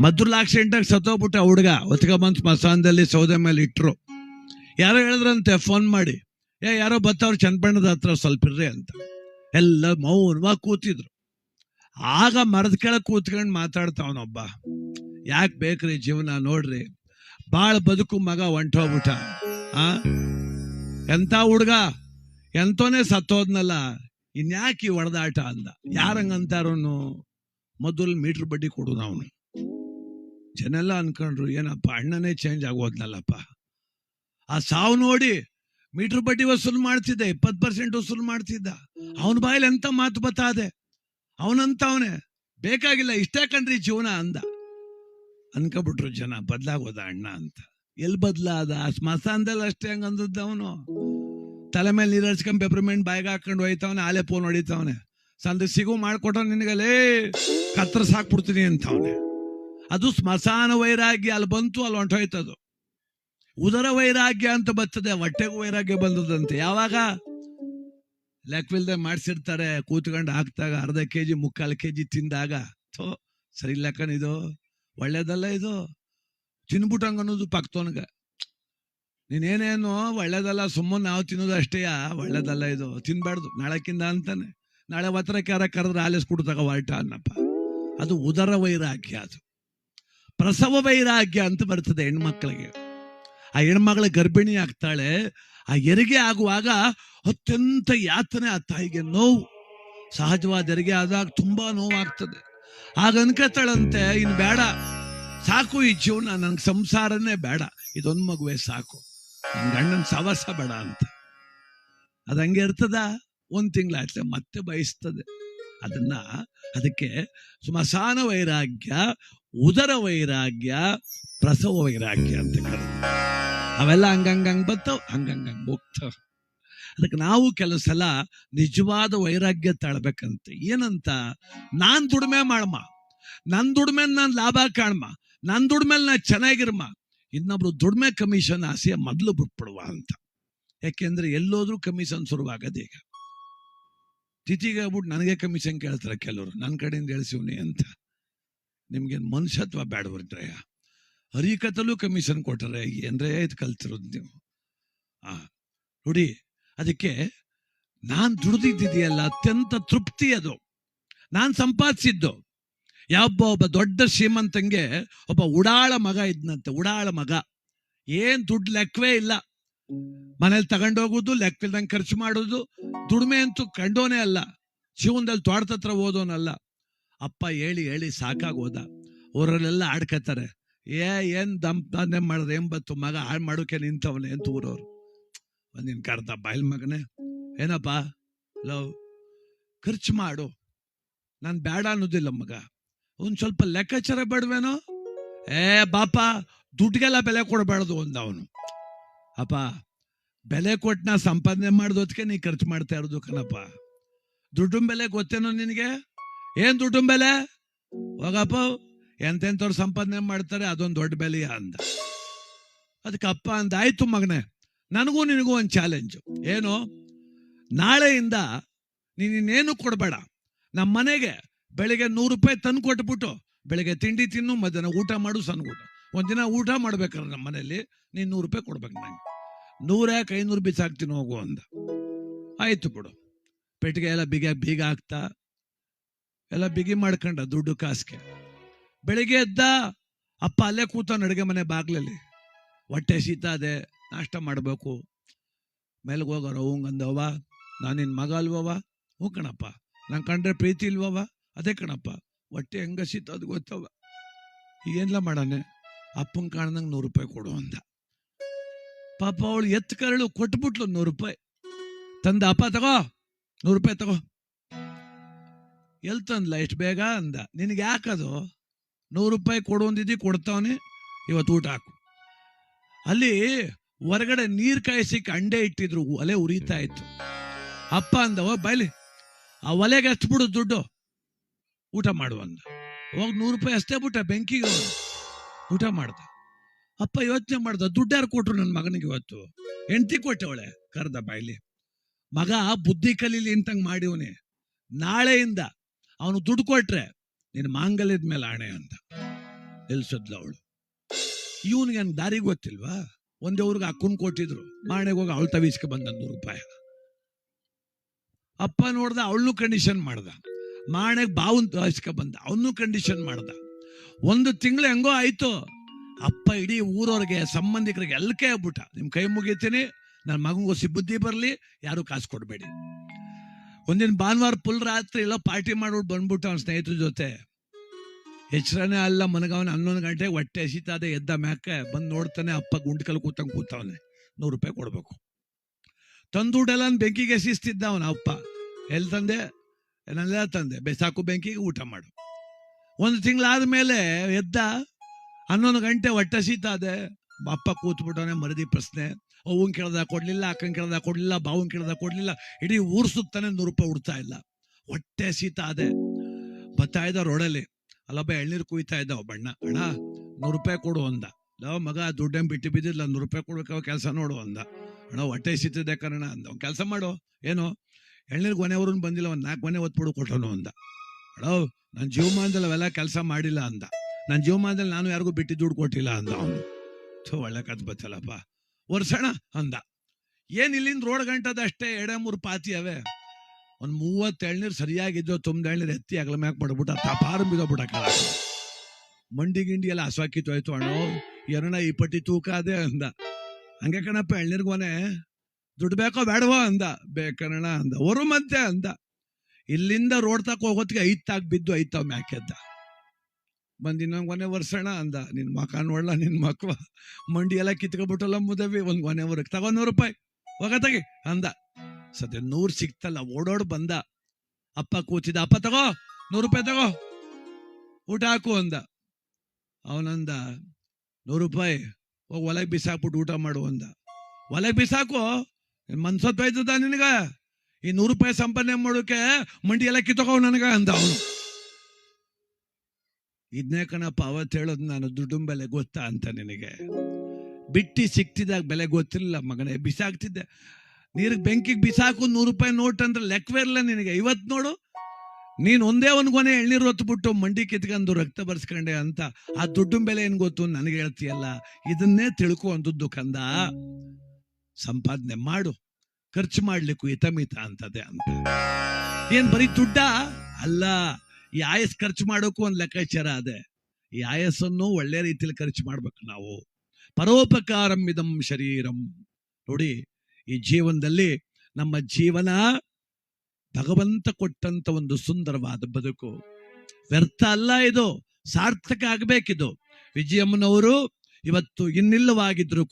ಮದ್ರಲ್ಲಿ ಆಕ್ಸಿಡೆಂಟಾಗಿ ಸತ್ತೋಗ್ಬಿಟ್ಟ ಹುಡುಗ. ಒತ್ಕೊಂಬಂದ್ ಸ್ಮಶಾನದಲ್ಲಿ ಸೌದೆ ಮೇಲೆ ಇಟ್ರು. ಯಾರೋ ಹೇಳಿದ್ರಂತೆ ಫೋನ್ ಮಾಡಿ. ಏ, ಯಾರೋ ಬತ್ತವ್ರು ಚನ್ನಪಣ್ಣದ ಹತ್ರ ಸ್ವಲ್ಪ ಇರ್ರಿ ಅಂತ. ಎಲ್ಲ ಮೌನವಾಗಿ ಕೂತಿದ್ರು. ಆಗ ಮರದ ಕೆಳಗೆ ಕೂತ್ಕೊಂಡು ಮಾತಾಡ್ತಾವನೊಬ್ಬ ಯಾಕೆ ಬೇಕ್ರಿ ಜೀವನ ನೋಡ್ರಿ. ಬಾಳ ಬದುಕು ಮಗ ಹೊಂಟೋಗ್ಬಿಟ್ಟ ಆ? ಎಂತ ಹುಡುಗ? ಎಂತೋನೇ ಸತ್ತೋದ್ನಲ್ಲ. ಇನ್ಯಾಕೆ ಈ ಹೊಡೆದಾಟ ಅಂದ. ಯಾರಂಗಂತಾರನು ಮೊದಲು ಮೀಟರ್ ಬಡ್ಡಿ ಕೊಡು ಅವನು. ಜನ ಎಲ್ಲ ಅನ್ಕೊಂಡ್ರು, ಏನಪ್ಪ, ಅಣ್ಣನೇ ಚೇಂಜ್ ಆಗೋದ್ನಲ್ಲಪ್ಪ. ಆ ಸಾವು ನೋಡಿ ಮೀಟರ್ ಬಡ್ಡಿ ವಸೂಲು ಮಾಡ್ತಿದ್ದೆ, ಇಪ್ಪತ್ತು ಪರ್ಸೆಂಟ್ ವಸೂಲು ಮಾಡ್ತಿದ್ದ. ಅವನ ಬಾಯಲ್ಲಿ ಎಂತ ಮಾತು ಬತ್ತಾದೆ ಅವನಂತವನೇ ಬೇಕಾಗಿಲ್ಲ, ಇಷ್ಟೇ ಕಣ್ರಿ ಜೀವನ ಅಂದ. ಅನ್ಕೊಬಿಟ್ರು ಜನ, ಬದಲಾಗೋದ ಅಣ್ಣ ಅಂತ. ಎಲ್ಲಿ ಬದ್ಲಾದ? ಸ್ಮಶಾನದಲ್ಲಿ ಅಷ್ಟೇ ಹಂಗ ಅಂದದ್ದು ಅವನು. ತಲೆ ಮೇಲೆ ನೀರು ಹಚ್ಕೊಂಡ್ ಪೆಪರ್ಮೆಂಟ್ ಬಾಯ್ಗೆ ಹಾಕೊಂಡು ಹೋಯ್ತವನೆ, ಆಲೆ ಫೋನ್ ಹೊಡಿತವನೆ. ಸಂದ ಸಿಗು ಮಾಡ್ಕೊಟ್ಟವ್ ನಿನಗಲೇ ಕತ್ರ ಸಾಕ್ಬಿಡ್ತೀನಿ ಅಂತವನೆ. ಅದು ಸ್ಮಶಾನ ವೈರಾಗ್ಯ, ಅಲ್ಲಿ ಬಂತು, ಅಲ್ಲಿ ಹೊಂಟೋಯ್ತದು. ಉದರ ವೈರಾಗ್ಯ ಅಂತ ಬರ್ತದೆ, ಹೊಟ್ಟೆಗೂ ವೈರಾಗ್ಯ ಬಂದದಂತೆ. ಯಾವಾಗ? ಲೆಕ್ಕವಿಲ್ದೆ ಮಾಡಿಸಿರ್ತಾರೆ, ಕೂತ್ಕೊಂಡು ಹಾಕ್ದಾಗ ಅರ್ಧ ಕೆ ಜಿ ಮುಕ್ಕಾಲು ಕೆ ಜಿ ತಿಂದಾಗ. ಥೋ, ಸರಿ ಲೆಕ್ಕನ ಇದು. ಒಳ್ಳೇದಲ್ಲ ಇದು. ತಿನ್ಬಿಟ್ಟಂಗ ಅನ್ನೋದು ಪಕ್ತೋನ್ಗ ನೀನೇನೇನು, ಒಳ್ಳೇದಲ್ಲ, ಸುಮ್ಮನೆ ನಾವು ತಿನ್ನೋದು ಅಷ್ಟೇ ಒಳ್ಳೇದಲ್ಲ ಇದು. ತಿನ್ಬಾರ್ದು. ನಾಳೆಕಿಂದ ಅಂತಾನೆ. ನಾಳೆ ಒತ್ತರಕ್ಕೆ ಯಾರ ಕರೆದ್ರೆ ಆಲಿಸ್ಕೊಡ್ತಾಗ ಹೊರಟ ಅನ್ನಪ್ಪ. ಅದು ಉದರ ವೈರಾಗ್ಯ ಅದು. ಪ್ರಸವ ವೈರಾಗ್ಯ ಅಂತ ಬರ್ತದೆ ಹೆಣ್ಮಕ್ಳಿಗೆ. ಆ ಹೆಣ್ಮಗಳ ಗರ್ಭಿಣಿ ಆಗ್ತಾಳೆ, ಆ ಹೆರಿಗೆ ಆಗುವಾಗ ಅತ್ಯಂತ ಯಾತನೆ ಆ ತಾಯಿಗೆ. ನೋವು, ಸಹಜವಾದ ಎರಿಗೆ ಆದಾಗ ತುಂಬಾ ನೋವಾಗ್ತದೆ. ಆಗ ಅನ್ಕೋತಾಳಂತೆ ಇನ್ ಬೇಡ, ಸಾಕು ಈ ಜೀವನ ನನ್ಗೆ ಸಂಸಾರನೇ ಬೇಡ, ಇದೊಂದು ಮಗುವೆ ಸಾಕು, ನನ್ ಗಂಡನ ಸವಸ ಬೇಡ ಅಂತ. ಅದ್ ಹಂಗೆ ಇರ್ತದ? ಒಂದ್ ತಿಂಗಳಾಯ್ತಲೆ ಮತ್ತೆ ಬಯಸ್ತದೆ. ಅದನ್ನ, ಅದಕ್ಕೆ ಸ್ಮಶಾನ ವೈರಾಗ್ಯ ಉದರ ವೈರಾಗ್ಯ, ಪ್ರಸವ ವೈರಾಗ್ಯ ಅಂತ ಕರೆದು ಅವೆಲ್ಲ ಹಂಗಂಗಂಗ್ ಬರ್ತಾವ್ ಹಂಗಂಗಂಗ್ ಹೋಗ್ತಾವ. ಅದಕ್ಕೆ ನಾವು ಕೆಲವು ಸಲ ನಿಜವಾದ ವೈರಾಗ್ಯ ತಾಳ್ಬೇಕಂತ. ಏನಂತ? ನಾನ್ ದುಡಿಮೆ ಮಾಡಮ್ಮ ನನ್ ದುಡಿಮೆ ನಾನ್ ಲಾಭ ಕಾಣ್ಮ. ನನ್ ದುಡಿಮೆಲ್ ನಾ ಚೆನ್ನಾಗಿರ್ಮ. ಇನ್ನೊಬ್ರು ದುಡಿಮೆ ಕಮಿಷನ್ ಆಸೆ ಮೊದಲು ಬಿಟ್ಬಿಡುವ ಅಂತ. ಯಾಕೆಂದ್ರೆ ಎಲ್ಲೋದ್ರೂ ಕಮಿಷನ್ ಶುರುವಾಗದೆ ಈಗ. ತಿಥಿಗೆ ಆಗ್ಬಿಟ್ಟು ನನಗೆ ಕಮಿಷನ್ ಕೇಳ್ತಾರೆ ಕೆಲವರು. ನನ್ನ ಕಡೆಯಿಂದ ಹೇಳ್ಸಿವ್ನಿ ಅಂತ. ನಿಮ್ಗೆ ಮನುಷ್ಯತ್ವ ಬೇಡವ್ರಡ್ರಯ್ಯ ಹರಿಕತಲ್ಲೂ ಕಮಿಷನ್ ಕೊಟ್ಟರೆ ಏನ್ರೇ ಇದು ಕಲ್ತಿರೋದು ನೀವು. ಆ, ನೋಡಿ, ಅದಕ್ಕೆ ನಾನ್ ದುಡ್ದಿದ್ದಿದೆಯಲ್ಲ, ಅತ್ಯಂತ ತೃಪ್ತಿ ಅದು. ನಾನು ಸಂಪಾದಿಸಿದ್ದು. ಯಾವೊಬ್ಬ ಒಬ್ಬ ದೊಡ್ಡ ಶ್ರೀಮಂತಂಗೆ ಒಬ್ಬ ಉಡಾಳ ಮಗ ಇದ್ನಂತೆ, ಉಡಾಳ ಮಗ. ಏನ್ ದುಡ್ಡು ಲೆಕ್ಕವೇ ಇಲ್ಲ. ಮನೇಲಿ ತಗೊಂಡೋಗೋದು, ಲೆಕ್ಕವಿಲ್ದಂಗೆ ಖರ್ಚು ಮಾಡೋದು, ದುಡಿಮೆ ಅಂತೂ ಕಂಡೋನೇ ಅಲ್ಲ. ಜೀವನದಲ್ಲಿ ತೋಟದ ಓದೋನಲ್ಲ. ಅಪ್ಪ ಹೇಳಿ ಹೇಳಿ ಸಾಕಾಗೋದ ಊರಲ್ಲೆಲ್ಲ ಆಡ್ಕೋತಾರೆ ಏ, ಏನ್ ದಂಪನೆ ಮಾಡಿದ್ರೆ ಎಂಬತ್ತು ಬತ್ತು ಮಗ ಹಾಳು ಮಾಡೋಕೆ ನಿಂತವನೆ ಅಂತ ಊರವ್ರು. ನಿನ್ನ ಕರ್ದ ಬಾಯಿಲ್ ಮಗನೇ. ಏನಪ್ಪ? ಲವ್ ಖರ್ಚು ಮಾಡು. ನಾನು ಬೇಡ ಅನ್ನೋದಿಲ್ಲ ಮಗ. ಒಂದು ಸ್ವಲ್ಪ ಲೆಕ್ಕಾಚಾರ ಬೇಡವೇನೋ? ಏ, ಬಾಪ ದುಡ್ಡಿಗೆಲ್ಲ ಬೆಲೆ ಕೊಡಬಾರ್ದು, ಅಂದ ಅವನು. ಅಪ್ಪ, ಬೆಲೆ ಕೊಟ್ಟು ನಾ ಸಂಪಾದನೆ ಮಾಡಿದೋದಕ್ಕೆ ನೀ ಖರ್ಚು ಮಾಡ್ತಾ ಇರೋದು ಕಣಪ್ಪ. ದುಡ್ಡು ಬೆಲೆ ಗೊತ್ತೇನೋ ನಿನಗೆ? ಏನ್ ದುಡ್ಡು ಬೆಲೆ? ಹೋಗಪ್ಪ, ಎಂತೆಂಥವ್ರು ಸಂಪಾದನೆ ಮಾಡ್ತಾರೆ, ಅದೊಂದು ದೊಡ್ಡ ಬೆಲೆ ಅಂದ. ಅದಕ್ಕೆ ಅಪ್ಪ ಅಂದ, ಆಯ್ತು ಮಗನೇ, ನನಗೂ ನಿನಗೂ ಒಂದು ಚಾಲೆಂಜ್ ಏನು? ನಾಳೆಯಿಂದ ನೀನ್ ಇನ್ನೇನು ಕೊಡಬೇಡ. ನಮ್ಮ ಮನೆಗೆ ಬೆಳಿಗ್ಗೆ ನೂರು ರೂಪಾಯಿ ತಂದು ಕೊಟ್ಬಿಟ್ಟು, ಬೆಳಿಗ್ಗೆ ತಿಂಡಿ ತಿನ್ನು, ಮಧ್ಯಾಹ್ನ ಊಟ ಮಾಡು ಸಣ್ಣ ಊಟ ಒಂದಿನ ಊಟ ಮಾಡ್ಬೇಕಾದ್ರೆ ನಮ್ಮ ಮನೇಲಿ ನೀನು ನೂರು ರೂಪಾಯಿ ಕೊಡ್ಬೇಕು ನಂಗೆ ನೂರ್ಯಾಕೆ ಐನೂರು ಬಿಸಾಕ್ತೀನಿ ಹೋಗು ಅಂದ. ಆಯ್ತು ಬಿಡು. ಪೆಟ್ಟಿಗೆ ಎಲ್ಲ ಬಿಗ, ಬೀಗ ಹಾಕ್ತಾ ಎಲ್ಲ ಬಿಗಿ ಮಾಡ್ಕೊಂಡ ದುಡ್ಡು ಕಾಸಿಗೆ. ಬೆಳಿಗ್ಗೆ ಎದ್ದ ಅಪ್ಪ ಅಲ್ಲೇ ಕೂತಾನ ಅಡುಗೆ ಮನೆ ಬಾಗ್ಲಲ್ಲಿ, ಹೊಟ್ಟೆ ಶೀತ ಅದೆ, ನಾಷ್ಟ ಮಾಡಬೇಕು. ಮೇಲ್ಗೋಗೋರ ಹೋಗೋರು ಹಂಗಂದವ ನಾನು ನಿನ್ನ ಮಗ ಅಲ್ವವ ಹ್ಞೂ ಕಣಪ್ಪ, ನಂಗೆ ಕಂಡ್ರೆ ಪ್ರೀತಿ ಇಲ್ವವ ಅದೇ ಕಣಪ್ಪ, ಹೊಟ್ಟೆ ಹೆಂಗ ಶೀತ ಅದು ಗೊತ್ತವ ಏನ್ಲ ಮಾಡಾನೆ ಅಪ್ಪನ ಕಾಣ್ದಂಗೆ ನೂರು ರೂಪಾಯಿ ಕೊಡು ಅಂದ. ಪಾಪ ಅವಳು ಎತ್ತು ಕರಳು ಕೊಟ್ಬಿಟ್ಲು ನೂರು ರೂಪಾಯಿ. ತಂದ, ಅಪ್ಪ ತಗೋ, ನೂರು ರೂಪಾಯಿ ತಗೋ. ಎಲ್ ತಂದ್ಲ ಎಷ್ಟು ಬೇಗ ಅಂದ. ನಿನಗೆ ಯಾಕದು ನೂರು ರೂಪಾಯಿ ಕೊಡು ಅಂದಿದ್ದಿ, ಕೊಡ್ತಾವನೆ ಇವತ್ತು ಊಟ ಹಾಕು. ಅಲ್ಲಿ ಹೊರಗಡೆ ನೀರ್ ಕಾಯಿಸಿಕ್ ಅಂಡೆ ಇಟ್ಟಿದ್ರು, ಒಲೆ ಉರಿತಾ ಇತ್ತು. ಅಪ್ಪ ಅಂದವ, ಬೈಲಿ, ಆ ಒಲೆಗೆ ಅಷ್ಟು ಬಿಡು ದುಡ್ಡು. ಊಟ ಮಾಡು ಅಂದ. ಹೋಗಿ ನೂರು ರೂಪಾಯಿ ಅಷ್ಟೇ ಬಿಟ್ಟ ಬೆಂಕಿಗೆ ಊಟ ಮಾಡ್ದ. ಅಪ್ಪ ಯೋಚನೆ ಮಾಡ್ದ, ದುಡ್ಡು ಯಾರು ಕೊಟ್ರು ನನ್ನ ಮಗನಿಗೆ ಇವತ್ತು? ಹೆಂಡತಿ ಕೊಟ್ಟವಳೆ, ಕರ್ದ ಬಾಯ್ಲಿ ಮಗ ಬುದ್ಧಿ ಕಲೀಲಿ ಅಂತಂಗ್ ಮಾಡಿವನೆ. ನಾಳೆಯಿಂದ ಅವನು ದುಡ್ಡು ಕೊಟ್ರೆ ನಿನ್ನ ಮಾಂಗಲ್ಯದ ಮೇಲೆ ಆಣೆ ಅಂತ ನಿಲ್ಸದ್ಲು ಅವಳು. ಇವನಿಗೆ ದಾರಿ ಗೊತ್ತಿಲ್ವಾ? ಒಂದೇ ಊರಿಗೆ ಅಕ್ಕನ್ ಕೊಟ್ಟಿದ್ರು. ಮಾಣೆಗೆ ಹೋಗಿ ಅವಳು ತವಿಸ್ಕೆ ಬಂದ ನೂರು ರೂಪಾಯಿ. ಅಪ್ಪ ನೋಡ್ದ ಅವಳನ್ನು ಕಂಡೀಷನ್ ಮಾಡ್ದ. ಮಾಣೆಗೆ ಬಾವನ್ ತವಿಸ್ಕ ಬಂದ. ಅವನು ಕಂಡೀಷನ್ ಮಾಡ್ದ. ಒಂದು ತಿಂಗಳು ಹೆಂಗೋ ಆಯ್ತು. ಅಪ್ಪ ಇಡೀ ಊರವ್ರಿಗೆ, ಸಂಬಂಧಿಕರಿಗೆ ಎಲ್ಲ ಕೈ ಆಗ್ಬಿಟ್ಟ ನಿಮ್ ಕೈ ಮುಗಿತೀನಿ ನನ್ನ ಮಗನಿಗೂ ಸಿಬ್ಬುದ್ದಿ ಬರಲಿ, ಯಾರು ಕಾಸು ಕೊಡಬೇಡಿ. ಒಂದಿನ ಭಾನುವಾರ ಫುಲ್ ರಾತ್ರಿ ಎಲ್ಲ ಪಾರ್ಟಿ ಮಾಡ್ಬಿಟ್ಟು ಬಂದ್ಬಿಟ್ಟು ಅವನ ಸ್ನೇಹಿತರ ಜೊತೆ. ಎಚ್ಚರನೇ ಅಲ್ಲ ಮನಗವನ ಹನ್ನೊಂದು ಗಂಟೆ ಹೊಟ್ಟೆ ಹಸಿತಾದೆ ಎದ್ದ ಮ್ಯಾಕೆ ಬಂದು ನೋಡ್ತಾನೆ ಅಪ್ಪ ಗುಂಡ್ಕಲ್ ಕೂತಂಗೆ ಕೂತವನೆ. ನೂರು ರೂಪಾಯಿ ಕೊಡಬೇಕು. ತಂದುಡೆಲ್ಲ ಬೆಂಕಿಗೆ ಎಸಿಸ್ತಿದ್ದ ಅವನ ಅಪ್ಪ. ಎಲ್ಲಿ ತಂದೆ? ನನ್ನೆಲ್ಲ ತಂದೆ. ಬೆಸಾಕು ಬೆಂಕಿಗೆ ಊಟ ಮಾಡು. ಒಂದು ತಿಂಗಳಾದ ಮೇಲೆ ಎದ್ದ ಹನ್ನೊಂದು ಗಂಟೆ ಹೊಟ್ಟೆ ಹಸಿತಾದೆ. ಅಪ್ಪ ಕೂತ್ಬಿಟ್ಟವನೆ ಮರದಿ ಪ್ರಶ್ನೆ, ಅವ್ವನ್ ಕೇಳ್ದ ಕೊಡಲಿಲ್ಲ, ಅಕ್ಕನ್ ಕೇಳ್ದ ಕೊಡಲಿಲ್ಲ, ಬಾವನ್ ಕೇಳ್ದ ಕೊಡಲಿಲ್ಲ, ಇಡೀ ಊರ್ ಸುತ್ತಾನೆ ನೂರು ರೂಪಾಯಿ ಉಡ್ತಾ ಇಲ್ಲ. ಹೊಟ್ಟೆ ಸೀತ ಅದೇ. ಬರ್ತಾ ಇದ್ದ ರೋಡಲ್ಲಿ ಅಲ್ಲೊಬ್ಬ ಎಳ್ನೀರು ಕುಯ್ತಾ ಇದ್ದ ಬಣ್ಣ ಅಣ್ಣ. ನೂರು ರೂಪಾಯಿ ಕೊಡು ಅಂದ. ಲೋ, ಮಗ, ದುಡ್ಡೇನು ಬಿಟ್ಟು ಬಿದ್ದಿಲ್ಲ ನೂರು ರೂಪಾಯಿ ಕೊಡ್ಬೇಕು ಕೆಲಸ ನೋಡು ಅಂದ. ಅಣ್ಣ, ಹೊಟ್ಟೆ ಸೀತದೆ ಕಣ ಅಂದ. ಕೆಲಸ ಮಾಡು. ಏನು? ಎಳ್ನೀರು ಕೊನೆಯವ್ರನ್ನ ಬಂದಿಲ್ಲ, ಒಂದು ನಾಲ್ಕು ಮನೆ ಒತ್ಬಿಡು ಕೊಟ್ಟನು ಅಂದ. ಅಳೋ ನನ್ನ ಜೀವಮಾನದಲ್ಲಿ ಅವೆಲ್ಲ ಕೆಲಸ ಮಾಡಿಲ್ಲ ಅಂದ. ನನ್ನ ಜೀವಮಾನದಲ್ಲಿ ನಾನು ಯಾರಿಗೂ ಬಿಟ್ಟು ದುಡ್ಡು ಕೊಟ್ಟಿಲ್ಲ ಅಂದ ಅವನು. ಥೋ, ಒಳ್ಳೆ ಕತ್ ಬತ್ತಲ್ಲಪ್ಪ. ಒರ್ಸೋಣ ಅಂದ. ಏನ್ ಇಲ್ಲಿಂದ ರೋಡ್ ಗಂಟದ ಅಷ್ಟೇ ಮೂರು ಪಾತಿ ಅವೆ? ಒಂದ್ ಮೂವತ್ತು ಸರಿಯಾಗಿದ್ದೋ ತುಂಬ ಎಳ್ನೀರು ಎತ್ತಿ ಅಗಲ ಮ್ಯಾಕ್ ಮಾಡ್ಬಿಟ್ಟ ತಪಾರು ಬಿದ್ದೋಗ್ಬಿಟ್ಟ ಮಂಡಿ ಗಿಂಡಿ ಎಲ್ಲ ಹಸ್ವಾಕಿತ್ತು ಆಯ್ತು ಅಣ್ಣೋ ಏನಣ್ಣ ಈ ಪಟ್ಟಿ ತೂಕ ಅದೇ ಅಂದ. ಹಂಗೆ ಕಣಪ್ಪ ಎಳ್ನೀರ್ಗೋನೆ ದುಡ್ಡು ಬೇಕೋ ಬೇಡವೋ ಅಂದ. ಬೇಕಣ್ಣ ಅಂದ. ಒರು ಮತ್ತೆ ಅಂದ. ಇಲ್ಲಿಂದ ರೋಡ್ ತಕ್ಕ ಹೋಗೋತ್ಗೆ ಐದ್ ತಾಕ್ ಬಿದ್ದು ಐತಾವ್ ಮ್ಯಾಕೆದ್ದ ಬಂದ್ ಇನ್ನೊಂದ್ ಕೊನೆ ವರ್ಷಣ ಅಂದ. ನಿನ್ ಮಕ ನೋಡ್ಲ, ನಿನ್ ಮಕ್ವ. ಮಂಡಿ ಎಲ್ಲ ಕಿತ್ಕೊಬಿಟ್ಟಲ್ಲ ಮುದವಿ, ಒಂದ್ ಕೊನೆವರೆಗೆ ತಗೋ ನೂರು ರೂಪಾಯಿ. ಹೋಗ ತಗಿ, ಅಂದ. ಸದ್ಯ ನೂರ್ ಸಿಕ್ತಲ್ಲ ಓಡೋಡ್ ಬಂದ. ಅಪ್ಪ ಕೂತಿದ ಅಪ್ಪ ತಗೋ, ನೂರು ರೂಪಾಯಿ ತಗೋ. ಊಟ ಹಾಕು, ಅಂದ. ಅವನಂದ, ನೂರು ರೂಪಾಯಿ. ಹೋಗಿ ಒಲೆಗೆ ಬಿಸಾಕ್ಬಿಟ್ಟು ಊಟ ಮಾಡು, ಅಂದ. ಒಲೆಗೆ ಬಿಸಾಕು? ಮನ್ಸೊತ್ತಾಯ್ತದ ನಿನಗ? ಈ ನೂರು ರೂಪಾಯಿ ಸಂಪಾದನೆ ಮಾಡೋಕೆ ಮಂಡಿ ಎಲ್ಲ ಕಿತ್ತಕೋ ನನಗ? ಅಂದ ಅವನು. ಇದನ್ನೇ ಕಣಪ್ಪ, ಅವತ್ತು ಹೇಳೋದು ನಾನು ದುಡ್ಡಿನ ಬೆಲೆ ಗೊತ್ತಾ ಅಂತ ನಿನಗೆ? ಬಿಟ್ಟಿ ಸಿಕ್ತಿದಾಗ ಬೆಲೆ ಗೊತ್ತಿರಲಿಲ್ಲ ಮಗನೇ, ಬಿಸಾಕ್ತಿದ್ದೆ. ನೀರಿಗೆ ಬೆಂಕಿಗೆ ಬಿಸಾಕು ನೂರು ರೂಪಾಯಿ ನೋಟ್ ಅಂದ್ರೆ ಲೆಕ್ಕವೇ ಇರಲ್ಲ ನಿನಗೆ. ಇವತ್ತು ನೋಡು, ನೀನು ಒಂದೇ ಒಂದು ಕೊನೆ ಎಳ್ನೀರು ಹೊತ್ಬಿಟ್ಟು ಮಂಡಿ ಕಿತ್ಕೊಂಡು ರಕ್ತ ಬರ್ಸ್ಕೊಂಡೆ ಅಂತ ಆ ದುಡ್ಡಿನ ಬೆಲೆ ಏನ್ ಗೊತ್ತು ನನಗೆ ಹೇಳ್ತೀಯಲ್ಲ? ಇದನ್ನೇ ತಿಳ್ಕೊಂಡದ್ದು ಕಂದ. ಸಂಪಾದನೆ ಮಾಡು, ಖರ್ಚು ಮಾಡ್ಲಿಕ್ಕೂ ಹಿತಮಿತ ಅಂತದೆ ಅಂತ. ಏನ್ ಬರೀ ದುಡ್ಡ? ಅಲ್ಲ. ಈ ಆಯಸ್ ಖರ್ಚು ಮಾಡೋಕ್ಕೂ ಒಂದು ಲೆಕ್ಕಾಚಾರ ಅದೇ. ಈ ಆಯಸ್ಸನ್ನು ಒಳ್ಳೆ ರೀತಿಯಲ್ಲಿ ಖರ್ಚು ಮಾಡ್ಬೇಕು ನಾವು. ಪರೋಪಕಾರಂ ಇದಂ ಶರೀರಂ. ನೋಡಿ, ಈ ಜೀವನದಲ್ಲಿ ನಮ್ಮ ಜೀವನ ಭಗವಂತ ಕೊಟ್ಟಂತ ಒಂದು ಸುಂದರವಾದ ಬದುಕು. ವ್ಯರ್ಥ ಅಲ್ಲ ಇದು, ಸಾರ್ಥಕ ಆಗ್ಬೇಕಿದು. ವಿಜಯಮ್ಮನವರು ಇವತ್ತು ಇನ್ನಿಲ್ಲವಾಗಿದ್ರು